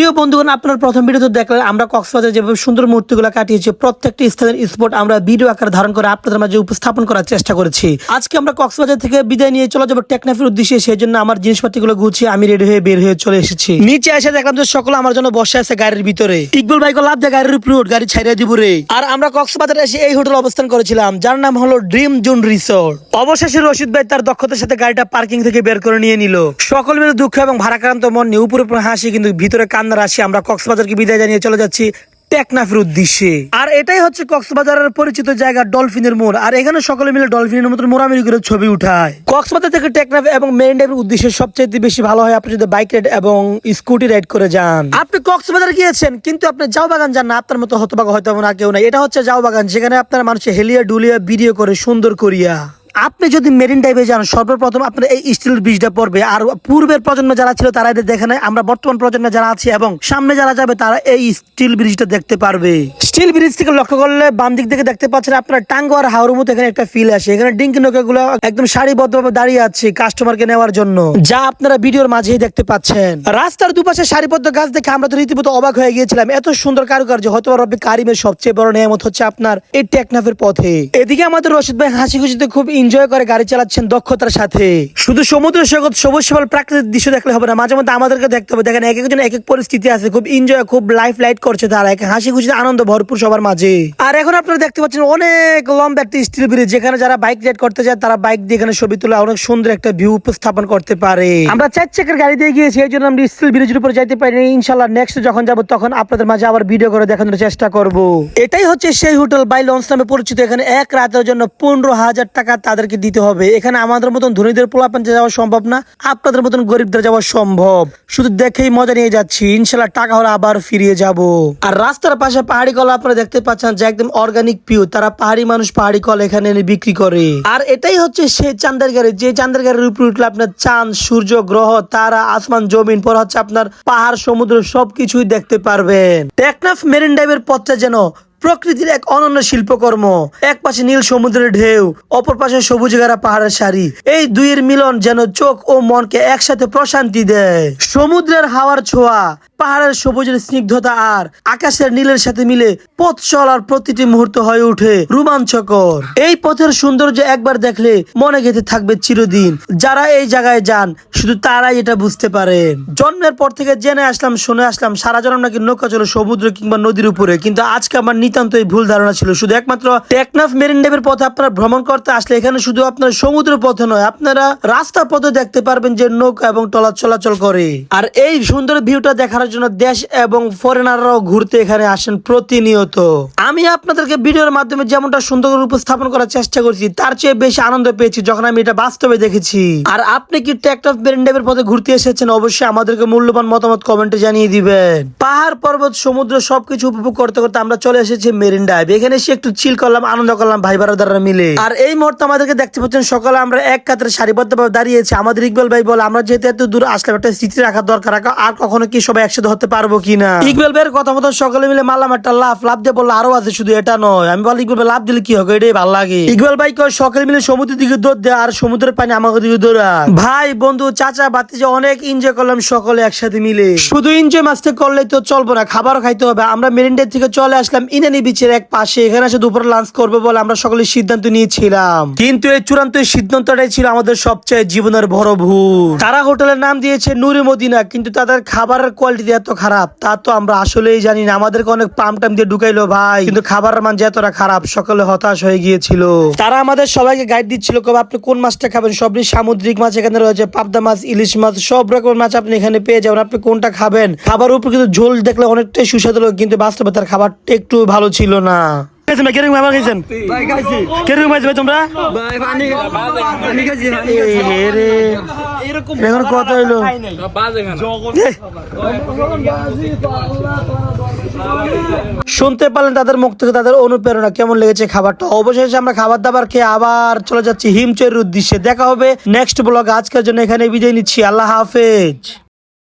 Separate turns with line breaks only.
প্রিয় বন্ধুগণ, আপনার প্রথম ভিডিওতে দেখলেন আমরা কক্সবাজার যেভাবে সুন্দর মুহূর্তগুলো কাটিয়েছি, প্রত্যেকটি স্থানের স্পট আমরা ভিডিও আকার ধারণ করে আপনাদের মাঝে উপস্থাপন করার চেষ্টা করেছি। আজকে আমরা কক্সবাজার থেকে বিদায় নিয়ে চলে যাব টেকনাফের উদ্দেশ্যে সেই জন্য আমার জিনিসপাতিগুলো গুছিয়ে আমি রেডি হয়ে বের হয়ে চলে এসেছি। নিচে এসে দেখলাম যে সকলে আমার জন্য বসে আছে গাড়ির ভিতরে। ইকবুল ভাই লাভ দেয় গাড়ির উপরে গাড়ি ছাড়িয়ে দিব রে। আর আমরা কক্সবাজারে এসে এই হোটেল অবস্থান করেছিলাম, যার নাম হলো ড্রিম জোন রিসোর্ট অবশেষে রশিদ ভাই তার দক্ষতার সাথে গাড়িটা পার্কিং থেকে বের করে নিয়ে নিল। সকল মিলে দুঃখ এবং ভারাক্রান্ত মন নিয়ে উপরে হাসি, কিন্তু ভিতরে কান্নার আসি, আমরা কক্সবাজারকে বিদায় জানিয়ে চলে যাচ্ছি টেকনাফের উদ্দেশ্যে। আর এটাই হচ্ছে কক্সবাজারের পরিচিত জায়গা ডলফিনের মোড়। আর এখানে সকলে মিলে ডলফিনের মতো মোড়ামিড়ি করে ছবি উঠায়। কক্সবাজার থেকে টেকনাফ এবং মেরিন ড্রাইভের উদ্দেশ্যে সবচেয়ে বেশি ভালো হয় আপনি যদি বাইক রাইড এবং স্কুটি রাইড করে যান। আপনি কক্সবাজার গিয়েছেন, কিন্তু আপনি যাও বাগান যান না, আপনার মতো হতবাগা হয়তো না কেউ নাই। এটা হচ্ছে যাও বাগান, যেখানে আপনার মানুষ হেলিয়া ডুলিয়া ভিডিও করে সুন্দর করিয়া। আপনি যদি মেরিন ড্রাইভে যান, সর্বপ্রথম আপনার এই স্টিল ব্রিজটা পড়বে। আর পূর্বের প্রজন্ম যারা ছিল, তারা এটা দেখে নেয়। আমরা বর্তমান প্রজন্মে যারা আছি এবং সামনে যারা যাবে, তারা এই স্টিল ব্রিজটা দেখতে পারবে। স্টিল ব্রিজ থেকে লক্ষ্য করলে বাম দিক থেকে দেখতে পাচ্ছেন আপনার টাঙ্গো আর হাওড়ের মতো এখানে একটা ফিল আসে। এখানে ডিঙ্কি নৌকা গুলো একদম সারিবদ্ধভাবে দাঁড়িয়ে আছে কাস্টমারকে নেওয়ার জন্য। যা আপনারা ভিডিওর মাঝেই দেখতে পাচ্ছেন। রাস্তার দুপাশে সারিবদ্ধ গাছ দেখে আমরা তো রীতিমতো অবাক হয়ে গিয়েছিলাম। এত সুন্দর কারুকার্য হয়তো বা রব্বি কারিমের সবচেয়ে বড় নিয়ামত হচ্ছে আপনার এই টেকনাফের পথে। এদিকে আমাদের রশিদ ভাই হাসি খুশিতে খুব এনজয় করে গাড়ি চালাচ্ছেন দক্ষতার সাথে। শুধু সমুদ্র সৈকত, সবুজ সবল প্রাকৃতিক দৃশ্য দেখলে হবে না, মাঝে মধ্যে আমাদেরকে দেখতে হবে। দেখেন এক একজন এক এক পরিস্থিতি আছে, খুব এনজয় খুব লাইফ লাইট করছে তারা। এক হাসি খুশিতে আনন্দ ভরপুর। সবার মাঝে। আর এখন আপনারা দেখতে পাচ্ছেন অনেক লম্বা একটা স্টিল ব্রিজ যেখানে যারা বাইক রাইড করতে যায়, তারা বাইক দিয়ে এখানে ছবি তুলে অনেক সুন্দর একটা ভিউ উপস্থাপন করতে পারে। আমরা চার চাকার গাড়ি দিয়ে গিয়েছি, এই জন্য আমরা স্টিল ব্রিজের উপরে যাইতে পারি ইনশাল্লাহ নেক্সট যখন যাব, তখন আপনাদের মাঝে আবার ভিডিও করে দেখানোর চেষ্টা করব। এটাই হচ্ছে সেই হোটেল বাই লঞ্চ নামে পরিচিত। এখানে এক রাতের জন্য পনেরো হাজার টাকা তাদেরকে দিতে হবে। এখানে আমাদের মতন ধনীদের পোলাপান যাওয়া সম্ভব না, আপনাদের মতন গরিবদের যাওয়া সম্ভব। শুধু দেখেই মজা নিয়ে যাচ্ছি। ইনশাল্লাহ টাকা হলে আবার ফিরিয়ে যাব। আর রাস্তার পাশে পাহাড়ি কলা আপনারা দেখতে পাচ্ছেন যে একদম অর্গানিক পিওর তারা পাহাড়ি মানুষ পাহাড়ি কল এখানে এনে বিক্রি করে। আর এটাই হচ্ছে সেই চান্দের গাড়ি, যে চান্দের গাড়ির উপরে উঠলে আপনার চাঁদ, সূর্য, গ্রহ, তারা, আসমান, জমিন, পর হচ্ছে আপনার পাহাড়, সমুদ্র সবকিছুই দেখতে পারবেন। টেকনাফ মেরিন ড্রাইভের পথটা যেন প্রকৃতির এক অনন্য শিল্পকর্ম। এক পাশে নীল সমুদ্রের ঢেউ, অপর পাশে সবুজ গারা পাহাড়ের সারি। এই দুইয়ের মিলন যেন চোখ ও মনকে একসাথে প্রশান্তি দেয়। সমুদ্রের হাওয়ার ছোঁয়া, পাহাড়ের সবুজের স্নিগ্ধতা আর আকাশের নীলের সাথে মিলে পথ চলার প্রতিটি মুহূর্ত হয়ে ওঠে রোমাঞ্চকর। এই পথের সৌন্দর্য একবার দেখলে মনে গেঁথে থাকবে চিরদিন। যারা এই জায়গায় যান, শুধু তারাই এটা বুঝতে পারেন জন্মের পর থেকে জেনে আসলাম, শুনে আসলাম, সারা জন্ম নাকি নৌকা চলো সমুদ্র কিংবা নদীর উপরে। কিন্তু আজকে আমার নিতান্তই ভুল ধারণা ছিল। শুধু একমাত্র টেকনাফ মেরিন ড্রাইভের পথে আপনারা ভ্রমণ করতে আসলে এখানে শুধু আপনার সমুদ্র পথে নয়, আপনারা রাস্তা পথে দেখতে পারবেন যে নৌকা এবং টলা চলাচল করে। আর এই সুন্দর ভিউটা দেখার জন্য দেশ এবং ফরেনাররাও ঘুরতে এখানে আসেন প্রতিনিয়ত। আমি আপনাদেরকে ভিডিওর মাধ্যমে যেমনটা সুন্দর করে উপস্থাপন করার চেষ্টা করছি, তার চেয়ে বেশি আনন্দ পেয়েছি যখন আমি এটা বাস্তবে দেখেছি। আর আপনি কি টেকনাফ মেরিন ড্রাইভের পথে ঘুরতে এসেছেন? অবশ্যই আমাদেরকে মূল্যবান মতামত কমেন্টে জানিয়ে দিবেন। পাহাড় পর্বত, সমুদ্র সবকিছু উপভোগ করতে করতে আমরা চলে এসেছি মেরিন ড্রাইভ, এখানে এসে একটু চিল করলাম, আনন্দ করলাম, ভাই বারাদাররা মিলে। আর এই মুহূর্তে আমাদেরকে দেখতে পাচ্ছেন, সকালে আমরা এক কাতারে সারিবদ্ধভাবে দাঁড়িয়েছি। আমাদের ইকবাল ভাই বলে, আমরা যেহেতু এত দূর আসলাম, একটা স্মৃতি রাখা দরকার রাখা আর কখনো কি সবাই একসাথে হতে পারব কিনা? ইকবাল ভাইয়ের কথা মতো সকালে মিলে মারলাম একটা লাভ লাভ দিয়ে বলল, আরও আছে, শুধু এটা নয়। আমি বলি, ইকবাল ভাই লাভ দিলে কি হবে? এটাই ভালো লাগে। ইকবাল ভাই কয়, সকালে মিলে সমুদ্রের দিকে দৌড় দেয় আর সমুদ্রের পানি আমাকে দিকে দৌড়া ভাই, বন্ধু, চাচা, বাতিজা, অনেক এনজয় করলাম সকলে একসাথে মিলে। শুধু এনজয় মাস্তে করলেই তো চলবো না, খাবারও খাইতে হবে। আমরা মেরিনডে থেকে চলে আসলাম ইনানি বিচের এক পাশে, এখানে এসে দুপুরে লাঞ্চ করব বলে আমরা সকলে সিদ্ধান্ত নিয়েছিলাম। কিন্তু এই চূড়ান্ত সিদ্ধান্তটাই ছিল আমাদের সবচেয়ে জীবনের বড় ভুল। তারা হোটেলের নাম দিয়েছে নুরি মদিনা, কিন্তু তাদের খাবারের কোয়ালিটি এত খারাপ, তা তো আমরা আসলেই জানি না। আমাদেরকে অনেক পাম টাম দিয়ে ঢুকাইলো ভাই, কিন্তু খাবারের মান যে এতটা খারাপ, সকলে হতাশ হয়ে গিয়েছিল। তারা আমাদের সবাইকে গাইড দিচ্ছিল, কবে আপনি কোন মাছটা খাবেন? সবই সামুদ্রিক মাছ এখানে রয়েছে, পাবদা মাছ, ইলিশ মাছ, সব রকমের মাছ আপনি এখানে পেয়ে যাবেন। আপনি কোনটা খাবেন? খাবার উপর কিন্তু ঝোল দেখলে অনেকটাই সুস্বাদু কিন্তু বাস্তবে তার খাবারটা একটু ভালো ছিল না। খাবার খাইছেন?
খাইছি।
ভাই তোমরা? এখন হইল? শুনতে পারলেন তাদের মুখ থেকে তাদের অনুপ্রেরণা কেমন লেগেছে খাবারটা? অবশেষে আমরা খাবার দাবার খেয়ে আবার চলে যাচ্ছি হিমচের উদ্দেশ্যে। দেখা হবে নেক্সট ব্লগ আজকের জন্য এখানে বিদায় নিচ্ছি। আল্লাহ হাফেজ।